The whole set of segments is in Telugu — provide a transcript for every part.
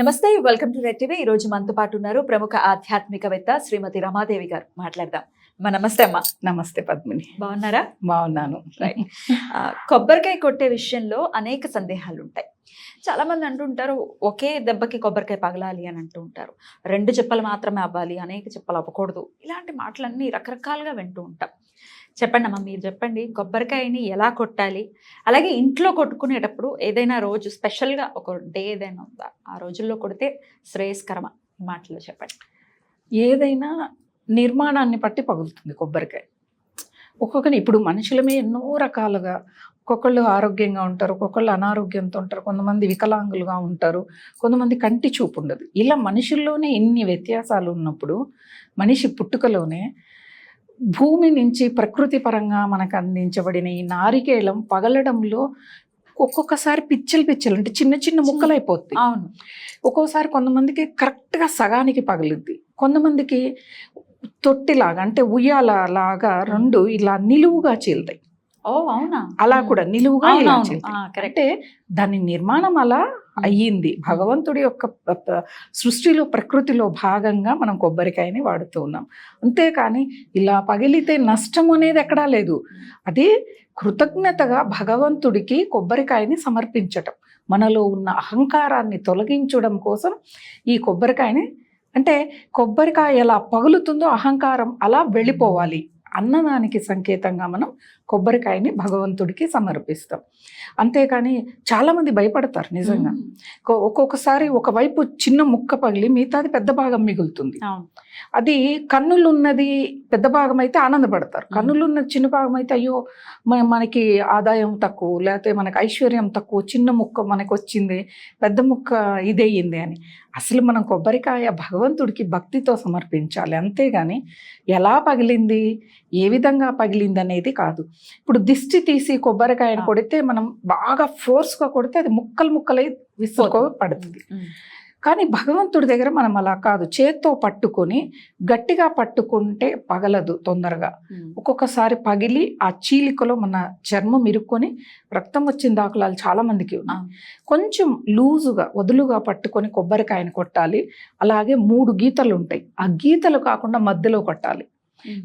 నమస్తే వెల్కమ్ టు రెడ్ టీవీ. ఈ రోజు మనతో పాటు ఉన్నారు ప్రముఖ ఆధ్యాత్మికవేత్త శ్రీమతి రమాదేవి గారు. మాట్లాడదాం. మా నమస్తే అమ్మా. నమస్తే పద్మిని. బాగున్నారా? బాగున్నాను. కొబ్బరికాయ కొట్టే విషయంలో అనేక సందేహాలు ఉంటాయి. చాలా మంది అంటుంటారు ఒకే దెబ్బకి కొబ్బరికాయ పగలాలి అని అంటూ ఉంటారు. రెండు చెప్పలు మాత్రమే అవ్వాలి అనేక చెప్పలు అవ్వకూడదు. ఇలాంటి మాటలన్నీ రకరకాలుగా వింటూ ఉంటాం. చెప్పండి అమ్మా మీరు చెప్పండి. కొబ్బరికాయని ఎలా కొట్టాలి? అలాగే ఇంట్లో కొట్టుకునేటప్పుడు ఏదైనా రోజు స్పెషల్గా ఒక డే ఏదైనా ఉందా? ఆ రోజుల్లో కొడితే శ్రేయస్కరమ ఈ మాటలో చెప్పండి. ఏదైనా నిర్మాణాన్ని బట్టి పగులుతుంది కొబ్బరికాయ. ఒక్కొక్కని ఇప్పుడు మనుషులమే ఎన్నో రకాలుగా ఒక్కొక్కళ్ళు ఆరోగ్యంగా ఉంటారు ఒక్కొక్కళ్ళు అనారోగ్యంతో ఉంటారు కొంతమంది వికలాంగులుగా ఉంటారు కొంతమంది కంటి చూపు ఉండదు. ఇలా మనుషుల్లోనే ఇన్ని వ్యత్యాసాలు ఉన్నప్పుడు మనిషి పుట్టుకలోనే భూమి నుంచి ప్రకృతి పరంగా మనకు అందించబడిన ఈ నారికేళం పగలడంలో ఒక్కొక్కసారి పిచ్చలు పిచ్చలు అంటే చిన్న చిన్న ముక్కలు అయిపోతాయి అవును. ఒక్కోసారి కొంతమందికి కరెక్ట్గా సగానికి పగులుద్ది. కొంతమందికి తొట్టిలాగా అంటే ఉయ్యాల లాగా రెండు ఇలా నిలువుగా చీలుతాయి. అలా కూడా నిలువుగా కరెక్ట్ అంటే దాని నిర్మాణం అలా అయ్యింది. భగవంతుడి యొక్క సృష్టిలో ప్రకృతిలో భాగంగా మనం కొబ్బరికాయని వాడుతూ ఉన్నాం. అంతేకాని ఇలా పగిలితే నష్టం అనేది ఎక్కడా లేదు. అది కృతజ్ఞతగా భగవంతుడికి కొబ్బరికాయని సమర్పించటం. మనలో ఉన్న అహంకారాన్ని తొలగించడం కోసం ఈ కొబ్బరికాయని అంటే కొబ్బరికాయ ఎలా పగులుతుందో అహంకారం అలా వెళ్ళిపోవాలి. అన్నదానికి సంకేతంగా మనం కొబ్బరికాయని భగవంతుడికి సమర్పిస్తాం. అంతేకాని చాలామంది భయపడతారు నిజంగా. ఒక్కొ- ఒక్కొక్కసారి ఒకవైపు చిన్న ముక్క పగిలి మిగతాది పెద్ద భాగం మిగులుతుంది. అది కన్నులు ఉన్నది పెద్ద భాగం అయితే ఆనందపడతారు. మ్మ్. కన్నులు ఉన్నది చిన్న భాగం అయితే అయ్యో మన మనకి ఆదాయం తక్కువ లేకపోతే మనకి ఐశ్వర్యం తక్కువ చిన్న ముక్క మనకు వచ్చింది పెద్ద ముక్క ఇదయ్యింది అని. అసలు మనం కొబ్బరికాయ భగవంతుడికి భక్తితో సమర్పించాలి. అంతేగాని ఎలా పగిలింది? ఏ విధంగా పగిలింది అనేది కాదు ఇప్పుడు దిష్టి తీసి కొబ్బరికాయను. కొడితే మనం బాగా ఫోర్స్గా కొడితే అది ముక్కలు ముక్కలై విసుకో పడుతుంది. కానీ భగవంతుడి దగ్గర మనం అలా కాదు చేత్తో పట్టుకొని గట్టిగా పట్టుకుంటే పగలదు తొందరగా. ఒక్కొక్కసారి పగిలి ఆ చీలికలో మన చర్మం ఇరుక్కొని రక్తం వచ్చిన దాఖలాలు చాలా మందికి ఉన్నాయి. కొంచెం లూజుగా వదులుగా పట్టుకొని కొబ్బరికాయను కొట్టాలి అలాగే మూడు గీతలు ఉంటాయి ఆ గీతలు కాకుండా మధ్యలో కొట్టాలి.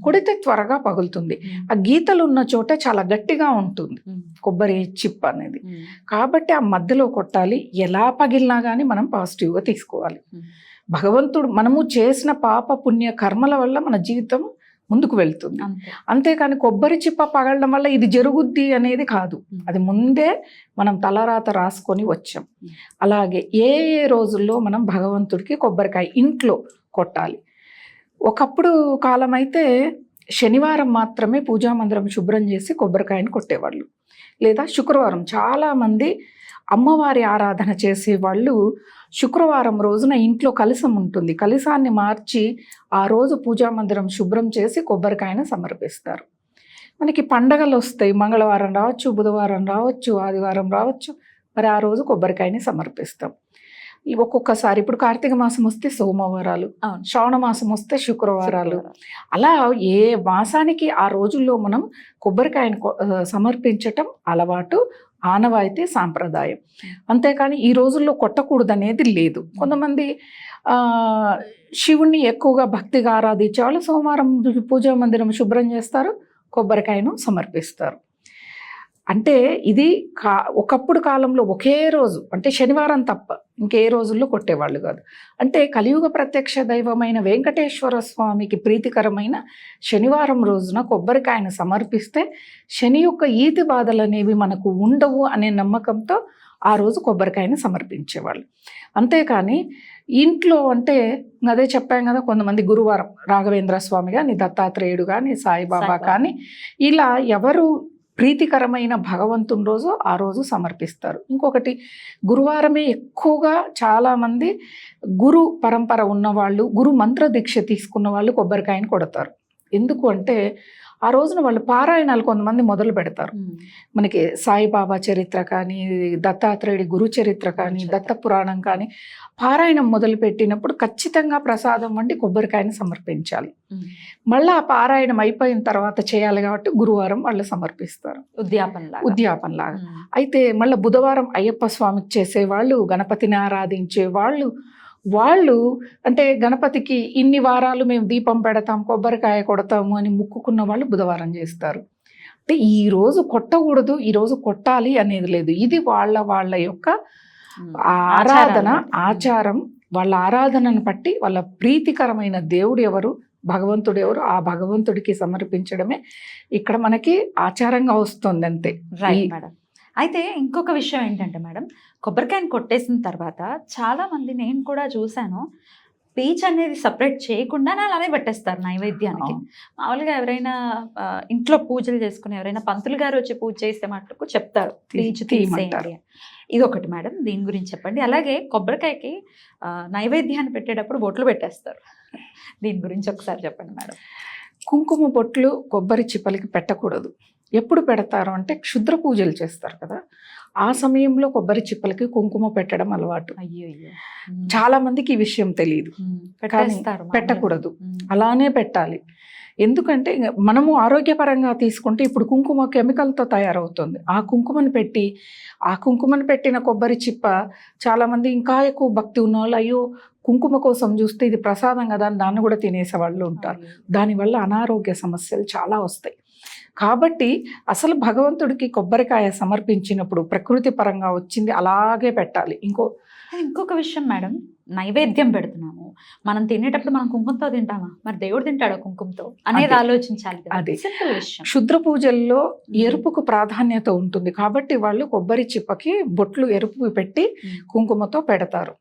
కొడితే త్వరగా పగులుతుంది. ఆ గీతలు ఉన్న చోట చాలా గట్టిగా ఉంటుంది. కొబ్బరి చిప్ అనేది. కాబట్టి ఆ మధ్యలో కొట్టాలి ఎలా పగిలినా కానీ మనం పాజిటివ్గా తీసుకోవాలి. భగవంతుడు మనము చేసిన పాప పుణ్య కర్మల వల్ల మన జీవితం ముందుకు వెళ్తుంది అంతే అంతేకాని కొబ్బరి చిప్ప పగలడం వల్ల ఇది జరుగుద్ది అనేది కాదు. అది ముందే మనం తలరాత రాసుకొని వచ్చాం. అలాగే ఏ ఏ రోజుల్లో మనం భగవంతుడికి కొబ్బరికాయ ఇంట్లో కొట్టాలి ఒకప్పుడు కాలం అయితే శనివారం మాత్రమే పూజా మందిరం శుభ్రం చేసి కొబ్బరికాయని కొట్టేవాళ్ళు. లేదా శుక్రవారం చాలామంది అమ్మవారి ఆరాధన చేసే వాళ్ళు శుక్రవారం రోజున ఇంట్లో కలసం ఉంటుంది. కలసాన్ని మార్చి ఆ రోజు పూజా మందిరం శుభ్రం చేసి కొబ్బరికాయను సమర్పిస్తారు. మనకి పండగలు వస్తాయి. మంగళవారం రావచ్చు బుధవారం రావచ్చు ఆదివారం రావచ్చు. మరి ఆ రోజు కొబ్బరికాయని సమర్పిస్తాం. ఒక్కొక్కసారి ఇప్పుడు కార్తీక మాసం వస్తే సోమవారాలు శ్రావణ మాసం వస్తే శుక్రవారాలు. శుక్రవారం. అలా ఏ మాసానికి ఆ రోజుల్లో మనం కొబ్బరికాయను సమర్పించటం అలవాటు ఆనవాయితీ సాంప్రదాయం. అంతేకాని ఈ రోజుల్లో కొట్టకూడదు అనేది లేదు కొంతమంది శివుణ్ణి ఎక్కువగా భక్తిగా ఆరాధించే వాళ్ళు సోమవారం పూజా మందిరం శుభ్రం చేస్తారు కొబ్బరికాయను సమర్పిస్తారు. అంటే ఇది కా ఒకప్పుడు కాలంలో ఒకే రోజు అంటే శనివారం తప్ప ఇంకే రోజుల్లో కొట్టేవాళ్ళు కాదు అంటే కలియుగ ప్రత్యక్ష దైవమైన వెంకటేశ్వర స్వామికి ప్రీతికరమైన శనివారం రోజున కొబ్బరికాయను సమర్పిస్తే శని యొక్క ఈతి బాధలు అనేవి మనకు ఉండవు అనే నమ్మకంతో ఆ రోజు కొబ్బరికాయని సమర్పించేవాళ్ళు అంతేకాని ఇంట్లో అంటే అదే చెప్పాం కదా కొంతమంది గురువారం రాఘవేంద్ర స్వామి కానీ దత్తాత్రేయుడు కానీ సాయిబాబా సాయిబాబా. కానీ ఇలా ఎవరు ప్రీతికరమైన భగవంతుని రోజు ఆ రోజు సమర్పిస్తారు. ఇంకొకటి గురువారమే ఎక్కువగా చాలామంది గురు పరంపర ఉన్నవాళ్ళు గురు మంత్ర దీక్ష తీసుకున్న వాళ్ళు కొబ్బరికాయని కొడతారు. ఎందుకు అంటే ఆ రోజున వాళ్ళు పారాయణాలు కొంతమంది మొదలు పెడతారు. మనకి సాయిబాబా చరిత్ర కానీ దత్తాత్రేయుడి గురు చరిత్ర కానీ. దత్త పురాణం కానీ పారాయణం మొదలు పెట్టినప్పుడు ఖచ్చితంగా ప్రసాదం వండి కొబ్బరికాయని సమర్పించాలి. మళ్ళీ ఆ పారాయణం అయిపోయిన తర్వాత చేయాలి కాబట్టి గురువారం వాళ్ళు సమర్పిస్తారు. ఉద్యాపన లాగా ఉద్యాపన లాగా అయితే మళ్ళీ బుధవారం అయ్యప్ప స్వామికి చేసేవాళ్ళు గణపతిని ఆరాధించే వాళ్ళు వాళ్ళు అంటే గణపతికి ఇన్ని వారాలు మేము దీపం పెడతాం కొబ్బరికాయ కొడతాము అని ముక్కుకున్న వాళ్ళు బుధవారం చేస్తారు. అంటే ఈ రోజు కొట్టకూడదు ఈ రోజు కొట్టాలి అనేది లేదు. ఇది వాళ్ళ వాళ్ళ యొక్క ఆరాధన ఆచారం. వాళ్ళ ఆరాధనను బట్టి వాళ్ళ ప్రీతికరమైన దేవుడు ఎవరు భగవంతుడు ఎవరు ఆ భగవంతుడికి సమర్పించడమే. ఇక్కడ మనకి ఆచారంగా వస్తుంది అంతే రైట్ మేడం అయితే ఇంకొక విషయం ఏంటంటే మేడం కొబ్బరికాయని కొట్టేసిన తర్వాత చాలా మంది నేను కూడా చూశాను పీచ్ అనేది సపరేట్ చేయకుండా అలానే పెట్టేస్తారు నైవేద్యానికి. మామూలుగా ఎవరైనా ఇంట్లో పూజలు చేసుకుని ఎవరైనా పంతులు గారు వచ్చి పూజ చేస్తే మటుకు చెప్తారు పీచు. తీసేయండి ఇది ఒకటి మేడం దీని గురించి చెప్పండి. అలాగే కొబ్బరికాయకి నైవేద్యాన్ని పెట్టేటప్పుడు బొట్లు పెట్టేస్తారు. దీని గురించి ఒకసారి చెప్పండి మేడం. కుంకుమ బొట్లు కొబ్బరి చిప్పలకి పెట్టకూడదు. ఎప్పుడు పెడతారు అంటే క్షుద్ర పూజలు చేస్తారు కదా. ఆ సమయంలో కొబ్బరి చిప్పలకి కుంకుమ పెట్టడం అలవాటు. చాలా మందికి ఈ విషయం తెలియదు. పెట్టకూడదు. అలానే పెట్టాలి. ఎందుకంటే మనము ఆరోగ్యపరంగా తీసుకుంటే ఇప్పుడు కుంకుమ కెమికల్తో తయారవుతుంది. ఆ కుంకుమను పెట్టి ఆ కుంకుమను పెట్టిన కొబ్బరి చిప్ప చాలామంది ఇంకా ఎక్కువ భక్తి ఉన్న వాళ్ళు అయ్యో కుంకుమ కోసం చూస్తే ఇది ప్రసాదం కదా అని దాన్ని కూడా తినేసే వాళ్ళు ఉంటారు. దానివల్ల అనారోగ్య సమస్యలు చాలా వస్తాయి. కాబట్టి అసలు భగవంతుడికి కొబ్బరికాయ సమర్పించినప్పుడు ప్రకృతి పరంగా వచ్చింది అలాగే పెట్టాలి. ఇంకో ఇంకొక విషయం మేడం నైవేద్యం పెడుతున్నాము. మనం తినేటప్పుడు మనం కుంకుమతో తింటామా? మరి దేవుడు తింటాడు కుంకుమతో? అనేది. ఆలోచించాలి. అదే. క్షుద్ర పూజల్లో ఎరుపుకు ప్రాధాన్యత ఉంటుంది. కాబట్టి వాళ్ళు కొబ్బరి చిప్పకి బొట్లు ఎరుపు పెట్టి కుంకుమతో పెడతారు.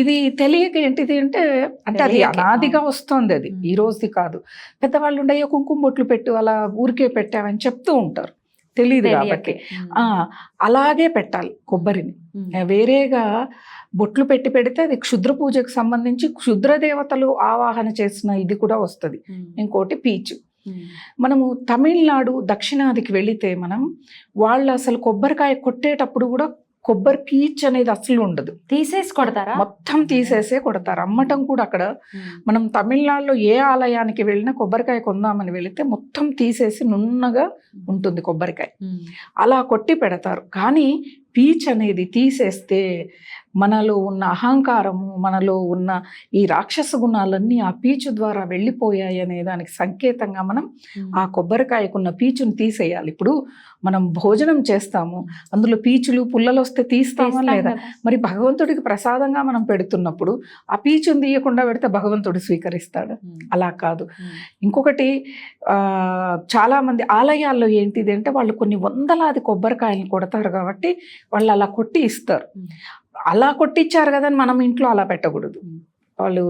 ఇది తెలియక ఏంటిది అంటే అంటే అది అనాదిగా. వస్తుంది అది. ఈ రోజుది కాదు పెద్దవాళ్ళు ఉండే కుంకుమ బొట్లు పెట్టు అలా ఊరికే పెట్టామని చెప్తూ ఉంటారు తెలియదు కాబట్టి అలాగే పెట్టాలి కొబ్బరిని. వేరేగా బొట్లు పెట్టి పెడితే అది క్షుద్ర పూజకు సంబంధించి క్షుద్ర దేవతలు ఆవాహన చేసిన ఇది కూడా వస్తుంది. ఇంకోటి పీచు. మనము తమిళనాడు దక్షిణాదికి వెళితే మనం వాళ్ళు అసలు కొబ్బరికాయ కొట్టేటప్పుడు కూడా కొబ్బరి పీచ్ అనేది అసలు ఉండదు. తీసేసి కొడతారా? మొత్తం తీసేసే కొడతారు. అమ్మటం కూడా అక్కడ. మనం తమిళనాడులో ఏ ఆలయానికి వెళ్ళినా కొబ్బరికాయ కొందామని వెళితే మొత్తం తీసేసి నున్నగా ఉంటుంది కొబ్బరికాయ. అలా కొట్టి పెడతారు. కానీ పీచ్ అనేది తీసేస్తే మనలో ఉన్న అహంకారము మనలో ఉన్న ఈ రాక్షస గుణాలన్నీ ఆ పీచు ద్వారా వెళ్ళిపోయాయి అనే దానికి సంకేతంగా మనం. ఆ కొబ్బరికాయకున్న పీచుని తీసేయాలి ఇప్పుడు మనం భోజనం చేస్తాము అందులో పీచులు పుల్లలు వస్తే తీస్తామా తీస్తాం లేదా. మరి భగవంతుడికి ప్రసాదంగా మనం పెడుతున్నప్పుడు ఆ పీచుని తీయకుండా పెడితే భగవంతుడు స్వీకరిస్తాడు. అలా కాదు. ఇంకొకటి ఆ, చాలా మంది ఆలయాల్లో ఏంటిది అంటే వాళ్ళు కొన్ని వందలాది కొబ్బరికాయలు కొడతారు కాబట్టి వాళ్ళు అలా కొట్టి ఇస్తారు. అలా కొట్టించారు కదా అని మనం ఇంట్లో అలా పెట్టకూడదు. వాళ్ళు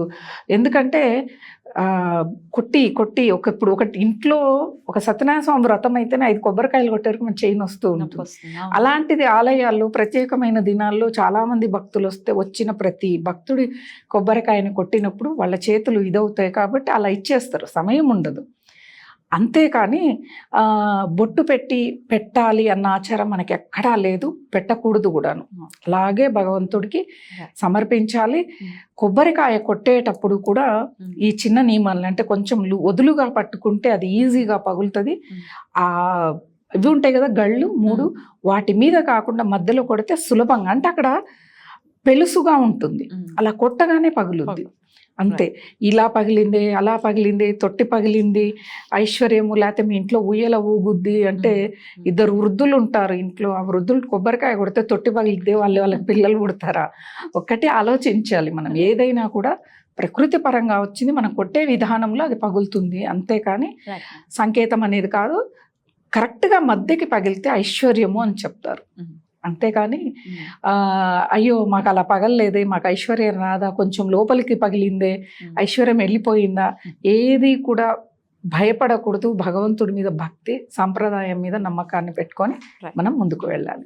ఎందుకంటే కొట్టి కొట్టి ఒక ఇప్పుడు ఒకటి ఇంట్లో ఒక సత్యనారాయణ స్వామి వ్రతం అయితేనే ఐదు కొబ్బరికాయలు కొట్టారు మన చైన్ వస్తూ ఉంటుంది. అలాంటిది ఆలయాల్లో ప్రత్యేకమైన దినాల్లో చాలా మంది భక్తులు వస్తే వచ్చిన ప్రతి భక్తుడి కొబ్బరికాయని కొట్టినప్పుడు వాళ్ళ చేతులు ఇదవుతాయి కాబట్టి అలా ఇచ్చేస్తారు సమయం ఉండదు అంతేకాని బొట్టు పెట్టి పెట్టాలి అన్న ఆచారం మనకి ఎక్కడా లేదు పెట్టకూడదు కూడాను అలాగే భగవంతుడికి సమర్పించాలి Hmm. కొబ్బరికాయ కొట్టేటప్పుడు కూడా ఉమ్. ఈ చిన్న నియమాలు అంటే కొంచెం వదులుగా పట్టుకుంటే అది ఈజీగా పగులుతుంది Hmm. ఆ ఇవి ఉంటాయి కదా గళ్ళు మూడు వాటి మీద కాకుండా మధ్యలో కొడితే సులభంగా అంటే అక్కడ పెలుసుగా ఉంటుంది. అలా కొట్టగానే పగులుద్ది పగులు. అంతే. ఇలా పగిలింది అలా పగిలింది తొట్టి పగిలింది ఐశ్వర్యము లేకపోతే మీ ఇంట్లో ఉయ్యల ఊగుద్ది అంటే ఉమ్. ఇద్దరు వృద్ధులు ఉంటారు ఇంట్లో. ఆ వృద్ధులు కొబ్బరికాయ కొడితే తొట్టి పగిలితే వాళ్ళు వాళ్ళకి పిల్లలు పుడతారా? ఒక్కటే ఆలోచించాలి మనం. ఏదైనా కూడా ప్రకృతి పరంగా వచ్చింది మనం కొట్టే విధానంలో అది పగులుతుంది. అంతేకాని. సంకేతం అనేది కాదు. కరెక్ట్గా మధ్యకి పగిలితే ఐశ్వర్యము అని చెప్తారు. అంతేకాని అయ్యో మాకు అలా పగలలేదే మాకు ఐశ్వర్యం రాదా కొంచెం లోపలికి పగిలిందే. ఐశ్వర్యం వెళ్ళిపోయిందా ఏది కూడా భయపడకూడదు భగవంతుడి మీద భక్తి సాంప్రదాయం మీద నమ్మకాన్ని పెట్టుకొని. మనం ముందుకు వెళ్ళాలి